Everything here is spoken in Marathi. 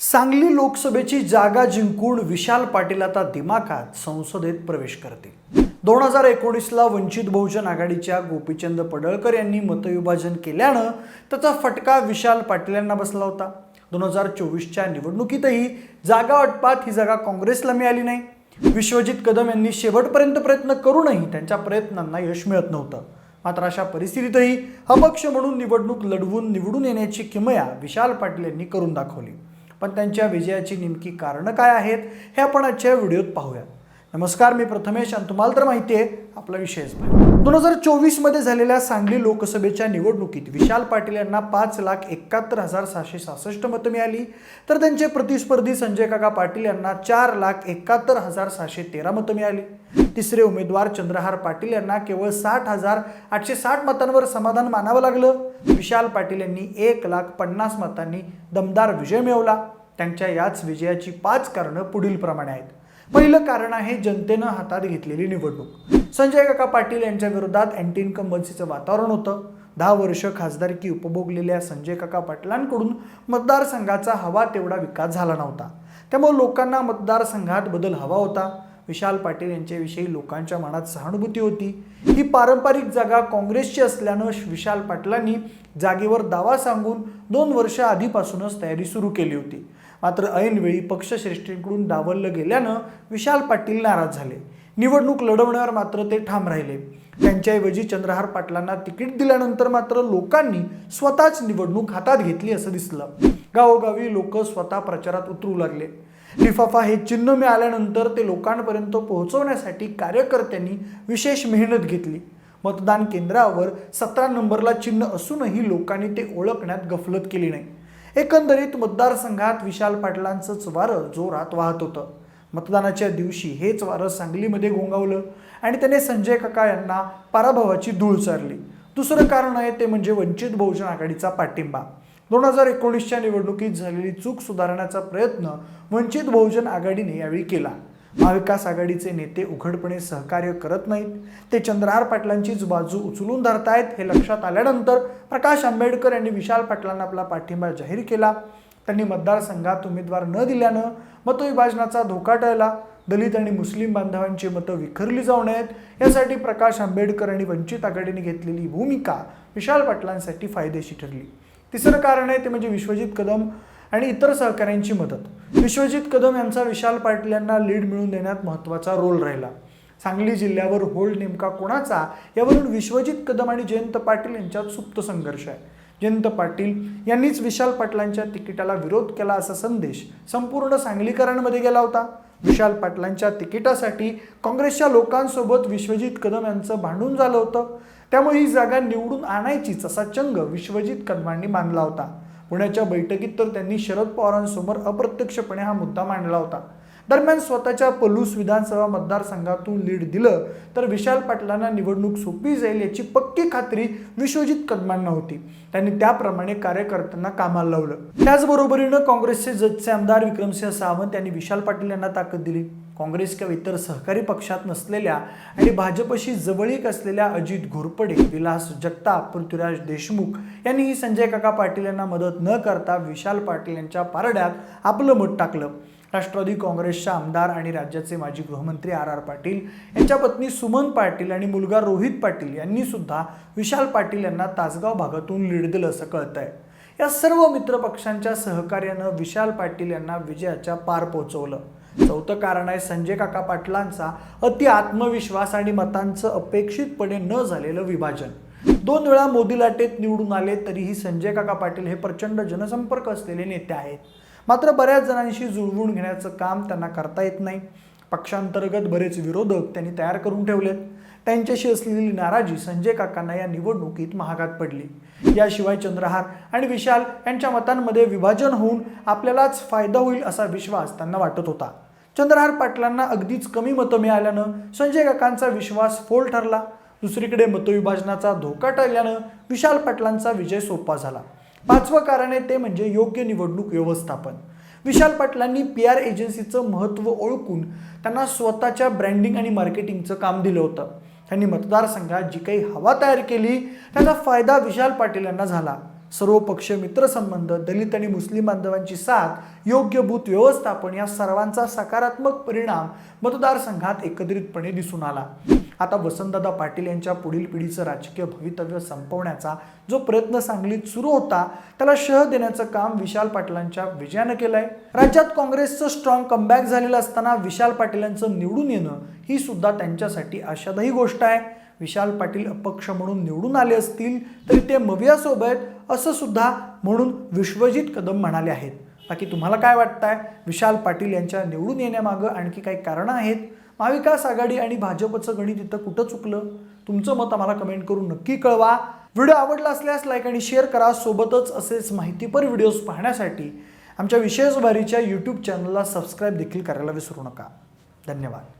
सांगली लोकसभेची जागा जिंकून विशाल पाटील आता दिमाखात संसदेत प्रवेश करतील. दोन हजार एकोणीसला वंचित बहुजन आघाडीच्या गोपीचंद पडळकर यांनी मतविभाजन केल्यानं त्याचा फटका विशाल पाटील यांना बसला होता. दोन हजार चोवीसच्या निवडणुकीतही जागा वाटपात ही जागा काँग्रेसला मिळाली नाही. विश्वजित कदम यांनी शेवटपर्यंत प्रयत्न करूनही त्यांच्या प्रयत्नांना यश मिळत नव्हतं. मात्र अशा परिस्थितीतही अपक्ष म्हणून निवडणूक लढवून निवडून येण्याची किमया विशाल पाटील यांनी करून दाखवली. पण त्यांच्या विजयाची नेमकी कारणं काय आहेत हे आपण आजच्या व्हिडिओत पाहूया नमस्कार मी प्रथमेश आणि तुम्हाला तर माहिती आहे आपला विषयच दोन हजार चोवीसमध्ये झालेल्या सांगली लोकसभेच्या निवडणुकीत विशाल पाटील यांना पाच लाख एकाहत्तर हजार सहाशे सहासष्ट मतं मिळाली. तर त्यांचे प्रतिस्पर्धी संजय काका पाटील यांना चार लाख एकाहत्तर हजार सहाशे तेरा मतं मिळाली. तिसरे उमेदवार चंद्रहार पाटील यांना केवळ साठ हजार आठशे साठ मतांवर समाधान मानावं लागलं. विशाल पाटील यांनी एक लाख पन्नास मतांनी दमदार विजय मिळवला. त्यांच्या याच विजयाची पाच कारणं पुढील प्रमाणे आहेत. पहिलं कारण आहे जनतेनं हातात घेतलेली निवडणूक. संजय काका पाटील यांच्या विरोधात अँटी इन्कम्बन्सीचं वातावरण होतं. दहा वर्ष खासदारकी उपभोगलेल्या संजय काका पाटलांकडून मतदारसंघाचा हवा तेवढा विकास झाला नव्हता. त्यामुळे लोकांना मतदारसंघात बदल हवा होता. विशाल पाटील यांच्याविषयी लोकांच्या मनात सहानुभूती होती. ही पारंपरिक जागा काँग्रेसची असल्यानं विशाल पाटलांनी जागेवर दावा सांगून दोन वर्ष आधीपासूनच तयारी सुरू केली होती. मात्र ऐनवेळी पक्षश्रेष्ठींकडून डावललं गेल्यानं विशाल पाटील नाराज झाले. निवडणूक लढवण्यावर मात्र ते ठाम राहिले. त्यांच्याऐवजी चंद्रहार पाटलांना तिकीट दिल्यानंतर मात्र लोकांनी स्वतःच निवडणूक हातात घेतली असं दिसलं. गावोगावी लोक स्वतः प्रचारात उतरू लागले. लिफाफा हे चिन्ह मिळाल्यानंतर ते लोकांपर्यंत पोहोचवण्यासाठी कार्यकर्त्यांनी विशेष मेहनत घेतली. मतदान केंद्रावर सतरा नंबरला चिन्ह असूनही लोकांनी ते ओळखण्यात गफलत केली नाही. एकंदरीत मतदारसंघात विशाल पाटलांचंच वारं जोरात वाहत होतं. मतदानाच्या दिवशी हेच वारं सांगलीमध्ये घोंगावलं आणि त्याने संजय काका यांना पराभवाची धूळ चारली. दुसरं कारण आहे ते म्हणजे वंचित बहुजन आघाडीचा पाठिंबा. दोन हजार एकोणीसच्या निवडणुकीत झालेली चूक सुधारण्याचा प्रयत्न वंचित बहुजन आघाडीने यावेळी केला. महाविकास आघाडीचे नेते उघडपणे सहकार्य करत नाहीत. ते चंद्रहार पाटलांचीच बाजू उचलून धरतायत हे लक्षात आल्यानंतर प्रकाश आंबेडकर यांनी विशाल पाटलांना आपला पाठिंबा जाहीर केला. त्यांनी मतदारसंघात उमेदवार न दिल्यानं मतविभाजनाचा धोका टळला. दलित आणि मुस्लिम बांधवांची मतं विखरली जाऊ नयेत. यासाठी प्रकाश आंबेडकर आणि वंचित आघाडीने घेतलेली भूमिका विशाल पाटलांसाठी फायदेशी ठरली. तिसरं कारण आहे ते म्हणजे विश्वजित कदम आणि इतर सहकाऱ्यांची मदत. विश्वजित कदम यांचा विशाल पाटील यांना लीड मिळवून देण्यात महत्त्वाचा रोल राहिला. सांगली जिल्ह्यावर होल्ड नेमका कोणाचा? यावरून विश्वजित कदम आणि जयंत पाटील यांच्यात सुप्त संघर्ष आहे. जयंत पाटील यांनीच विशाल पाटलांच्या तिकिटाला विरोध केला असा संदेश संपूर्ण सांगलीकरांमध्ये गेला होता. विशाल पाटलांच्या तिकिटासाठी काँग्रेसच्या लोकांसोबत विश्वजित कदम यांचं भांडून झालं होतं. त्यामुळे ही जागा निवडून आणायचीच असा चंग विश्वजित कदमांनी मानला होता. पुण्याच्या बैठकीत तर त्यांनी शरद पवारांसमोर अप्रत्यक्षपणे हा मुद्दा मांडला होता. दरम्यान स्वतःच्या पलूस विधानसभा मतदारसंघातून लीड दिलं तर विशाल पाटलांना निवडणूक सोपी जाईल याची पक्की खात्री विश्वजित कदमांना होती. त्यांनी त्याप्रमाणे कार्यकर्त्यांना कामाला लावलं. त्याचबरोबरीनं काँग्रेसचे जजचे आमदार विक्रमसिंह सावंत यांनी विशाल पाटील यांना ताकद दिली. काँग्रेस किंवा इतर सहकारी पक्षात नसलेल्या आणि भाजपशी जवळीक असलेल्या अजित घोरपडे विलास जगताप पृथ्वीराज देशमुख यांनीही संजय काका पाटील यांना मदत न करता विशाल पाटील यांच्या पारड्यात आपलं मत टाकलं. राष्ट्रवादी काँग्रेसच्या आमदार आणि राज्याचे माजी गृहमंत्री आर आर पाटील यांच्या पत्नी सुमन पाटील आणि मुलगा रोहित पाटील यांनी सुद्धा विशाल पाटील यांना तासगाव भागातून लीड दिलं असं कळत आहे या सर्व मित्रपक्षांच्या सहकार्यानं विशाल पाटील यांना विजयाच्या पार पोहोचवलं. चौथं कारण आहे संजय काका पाटलांचा अति आत्मविश्वास आणि मतांचं अपेक्षितपणे न झालेलं विभाजन. दोन वेळा मोदी लाटेत निवडून आले तरीही संजय काका पाटील हे प्रचंड जनसंपर्क असलेले नेते आहेत. मात्र बऱ्याच जणांशी जुळवून घेण्याचं काम त्यांना करता येत नाही. पक्षांतर्गत बरेच विरोधक त्यांनी तयार करून ठेवलेत. त्यांच्याशी असलेली नाराजी संजय काकांना या निवडणुकीत महागात पडली. याशिवाय चंद्रहार आणि विशाल यांच्या मतांमध्ये विभाजन होऊन आपल्यालाच फायदा होईल असा विश्वास त्यांना वाटत होता. चंद्रहार पाटलांना अगदीच कमी मतं मिळाल्यानं संजय काकांचा विश्वास फोल ठरला. दुसरीकडे मतविभाजनाचा धोका टळल्यानं विशाल पाटलांचा विजय सोपा झाला. पाचवं कारण आहे ते म्हणजे योग्य निवडणूक व्यवस्थापन. विशाल पाटलांनी पी आर एजन्सीचं महत्त्व ओळखून त्यांना स्वतःच्या ब्रँडिंग आणि मार्केटिंगचं काम दिलं होतं. त्यांनी मतदारसंघात जी काही हवा तयार केली त्याचा फायदा विशाल पाटील यांना झाला. सर्व पक्ष मित्रसंबंध दलित आणि मुस्लिम बांधवांची साथ योग्य भूत व्यवस्थापन या सर्वांचा सकारात्मक परिणाम मतदारसंघात एकत्रितपणे दिसून आला. आता वसंतदादा पाटील यांच्या पुढील पिढीचं राजकीय भवितव्य संपवण्याचा जो प्रयत्न सांगलीत सुरू होता त्याला शह देण्याचं काम विशाल पाटलांच्या विजयानं केलंय. राज्यात काँग्रेसचं स्ट्रॉंग कमबॅक झालेलं असताना विशाल पाटीलांचं निवडून येणं ही सुद्धा त्यांच्यासाठी आशादायी गोष्ट आहे. विशाल पाटील अपक्ष म्हणून निवडून आले असतील तरी ते मवियासोबत असं सुद्धा म्हणून विश्वजित कदम म्हणाले आहेत. बाकी तुम्हाला काय वाटतंय? विशाल पाटील यांच्या निवडून येण्यामागं आणखी काही कारणं आहेत? महाविकास आघाडी आणि भाजपचं गणित इथं कुठं चुकलं? तुमचं मत आम्हाला कमेंट करून नक्की कळवा. व्हिडिओ आवडला असल्यास लाईक आणि शेअर करा. सोबतच असेच माहितीपर व्हिडिओज पाहण्यासाठी आमच्या विशेष भारीच्या यूट्यूब चॅनलला सबस्क्राईब देखील करायला विसरू नका. धन्यवाद.